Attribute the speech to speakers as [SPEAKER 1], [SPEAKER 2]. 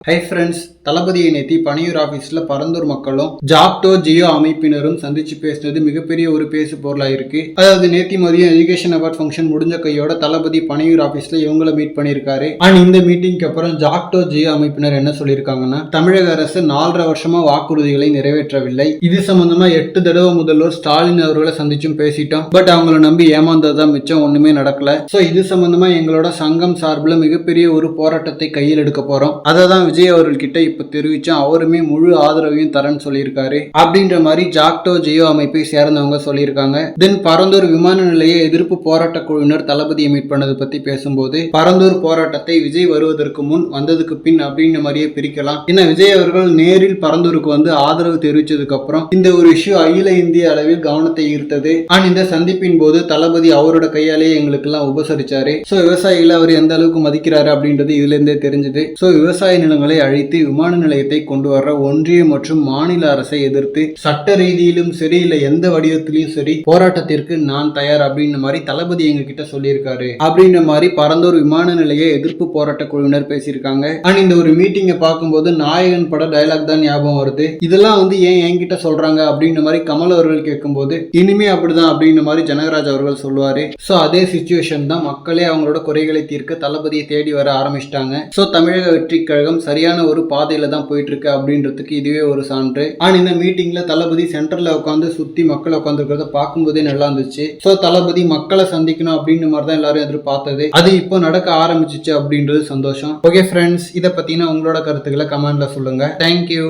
[SPEAKER 1] Hi friends தளபதியை நேத்தி பனையூர் ஆபீஸ்ல பரந்தூர் மக்களும் ஜாப்டோ ஜியோ அமைப்பினரும் சந்திச்சு பேசினது மிகப்பெரிய ஒரு பேசு பொருளா இருக்கு. அதாவது நேத்தி மதியம் எஜுகேஷன் அவார்ட் ஃபங்க்ஷன் முடிஞ்ச கையோட தளபதி பனையூர் ஆபீஸ்ல இவங்கள மீட் பண்ணியிருக்காரு. அண்ட் இந்த மீட்டிங்க்கு அப்புறம் ஜாக்டோ ஜியோ அமைப்பினர் என்ன சொல்லியிருக்காங்கன்னா தமிழக அரசு நாலரை வருஷமா வாக்குறுதிகளை நிறைவேற்றவில்லை. இது சம்பந்தமா எட்டு தடவை முதல்வர் ஸ்டாலின் அவர்களை சந்திச்சும் பேசிட்டோம். பட் அவங்கள நம்பி ஏமாந்ததுதான் மிச்சம் ஒண்ணுமே நடக்கல. சோ இது சம்பந்தமா எங்களோட சங்கம் சார்பில் மிகப்பெரிய ஒரு போராட்டத்தை கையில் எடுக்க போறோம். அதை தான் விஜய் அவர்கள்கிட்ட இப்போ தெரிவித்தோம் அவருமே முழு ஆதரவையும் தரேன்னு சொல்லியிருக்காரு. அப்படின்ற மாதிரி ஜாக்டோ ஜியோ அமைப்பை சேர்ந்தவங்க சொல்லியிருக்காங்க. தென் பரந்தூர் விமான நிலைய எதிர்ப்பு போராட்ட குழுவினர் தளபதியை மீட் பண்ணது பத்தி பேசும்போது பரந்தூர் போராட்டத்தை விஜய் வருவதற்கு முன் வந்ததுக்கு பின் அப்படின்ற மாதிரியே பிரிக்கலாம். ஏன்னா விஜய் அவர்கள் நேரில் பரந்தூருக்கு வந்து ஆதரவு தெரிவிச்சதுக்கு அப்புறம் இந்த ஒரு இஷ்யூ அகில இந்திய அளவில் கவனத்தை ஈர்த்தது. அண்ட் இந்த சந்திப்பின் போது தளபதி அவரோட கையாலேயே எங்களுக்கு எல்லாம் உபசரிச்சாரு. சோ விவசாயிகளை அவர் எந்த அளவுக்கு மதிக்கிறாரு அப்படின்றது இதுல இருந்தே தெரிஞ்சது. சோ விவசாய நிலங்களை அழித்து விமான நிலையத்தை கொண்டு வர ஒன்றிய மற்றும் மாநில அரசை எதிர்த்து சட்ட ரீதியிலும் சரி இல்ல எந்த வடிவத்திலையும் சரி போராட்டத்திற்கு நான் தயார் அப்படின்ற மாதிரி தளபதி எங்க கிட்ட சொல்லியிருக்காரு. அப்படின்ற மாதிரி பரந்தூர் விமான நிலைய எதிர்ப்பு போராட்ட குழுவினர் பேசியிருக்காங்க. அண்ட் இந்த ஒரு மீட்டிங்கை பார்க்கும்போது நாயகன் பட டயலாக் தான் ஞாபகம் வருது. இதெல்லாம் வந்து ஏன் என்கிட்ட சொல்றாங்க அப்படின்ற மாதிரி கமல் அவர்கள் கேட்கும்போது இனிமே அப்படிதான் அப்படின்ற மாதிரி ஜனகராஜ் அவர்கள் சொல்லுவாரு. சோ அதே சுச்சுவேஷன் தான் மக்களே அவங்களோட குறைகளை தீர்க்க தளபதியை தேடி வர ஆரம்பிச்சிட்டாங்க. சோ தமிழக வெற்றி கழகம் சரியான ஒரு பாதை பாதையில தான் போயிட்டு இருக்கு அப்படின்றதுக்கு இதுவே ஒரு சான்று. ஆனா இந்த மீட்டிங்ல தளபதி சென்டர்ல உட்காந்து சுத்தி மக்கள் உட்காந்துருக்கிறத பார்க்கும்போதே நல்லா இருந்துச்சு. சோ தளபதி மக்களை சந்திக்கணும் அப்படின்னு மாதிரி தான் எல்லாரும் எதிர்பார்த்தது. அது இப்போ நடக்க ஆரம்பிச்சிச்சு அப்படின்றது சந்தோஷம். ஓகே ஃப்ரெண்ட்ஸ் இதை பத்தின உங்களோட கருத்துக்களை கமெண்ட்ல சொல்லுங்க. தேங்க்யூ